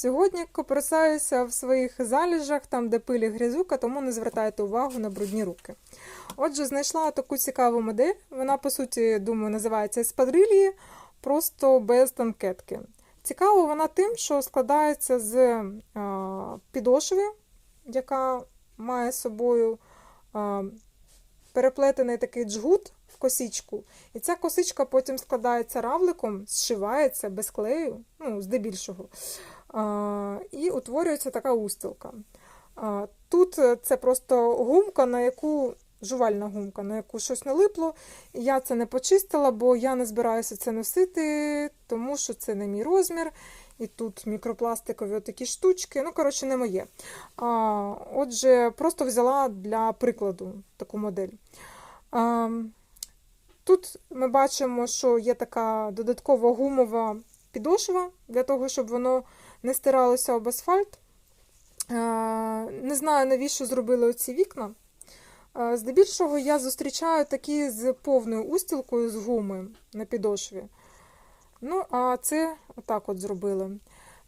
Сьогодні копирсаюся в своїх заліжах, там, де пилі грязюка, тому не звертайте увагу на брудні руки. Отже, знайшла таку цікаву модель. Вона, по суті, думаю, називається еспадрильї, просто без танкетки. Цікава вона тим, що складається з е, підошви, яка має з собою е, переплетений такий джгут в косичку. І ця косичка потім складається равликом, зшивається без клею, ну, здебільшого. І утворюється така устілка. Тут це просто гумка, на яку жувальна гумка, на яку щось налипло. Я це не почистила, бо я не збираюся це носити, тому що це не мій розмір. І тут мікропластикові такі штучки. Ну, коротше, не моє. А, Отже, просто взяла для прикладу таку модель. А, Тут ми бачимо, що є така додаткова гумова підошва для того, щоб воно не стиралося об асфальт. Е, Не знаю, навіщо зробили оці вікна. Е, Здебільшого я зустрічаю такі з повною устілкою з гуми на підошві. Ну, а це отак от зробили.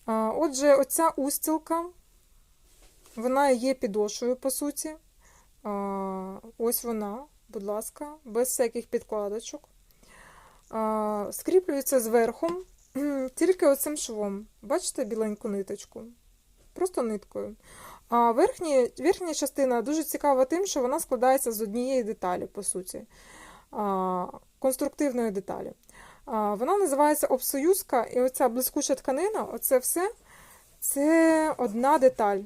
Е, Отже, оця устілка, вона є підошвою, по суті. Ось вона, будь ласка, без всяких підкладочок. Скріплюється зверху тільки оцим швом. Бачите біленьку ниточку? Просто ниткою. А верхня, верхня частина дуже цікава тим, що вона складається з однієї деталі, по суті, а, конструктивної деталі. А, Вона називається обсоюзка, і оця блискуча тканина, оце все це одна деталь.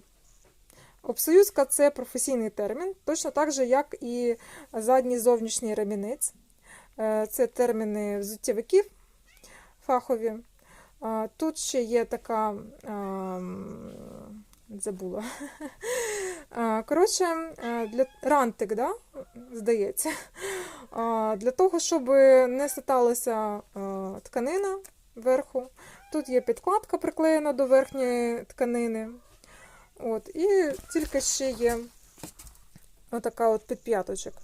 Обсоюзка це професійний термін, точно так же, як і задній зовнішній ремінець. Е, Це терміни взуттєвиків фахові. Тут ще є така. ем, Забула. Коротше, е, для рантик, да? здається. Для того, щоб не саталася е, тканина вверху. Тут є підкладка приклеєна до верхньої тканини. От, і тільки ще є отака от підп'яточок.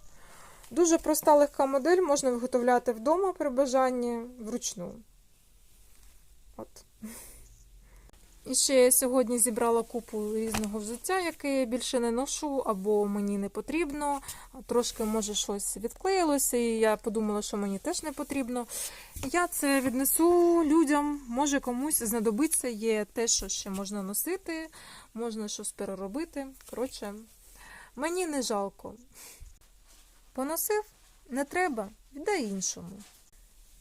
Дуже проста легка модель, можна виготовляти вдома при бажанні вручну. От. І ще я сьогодні зібрала купу різного взуття, яке я більше не ношу, або мені не потрібно. Трошки, може, щось відклеїлося, і я подумала, що мені теж не потрібно. Я це віднесу людям, може комусь знадобиться, є те, що ще можна носити, можна щось переробити. Коротше, мені не жалко. Поносив? Не треба, віддай іншому.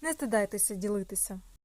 Не стидайтеся ділитися.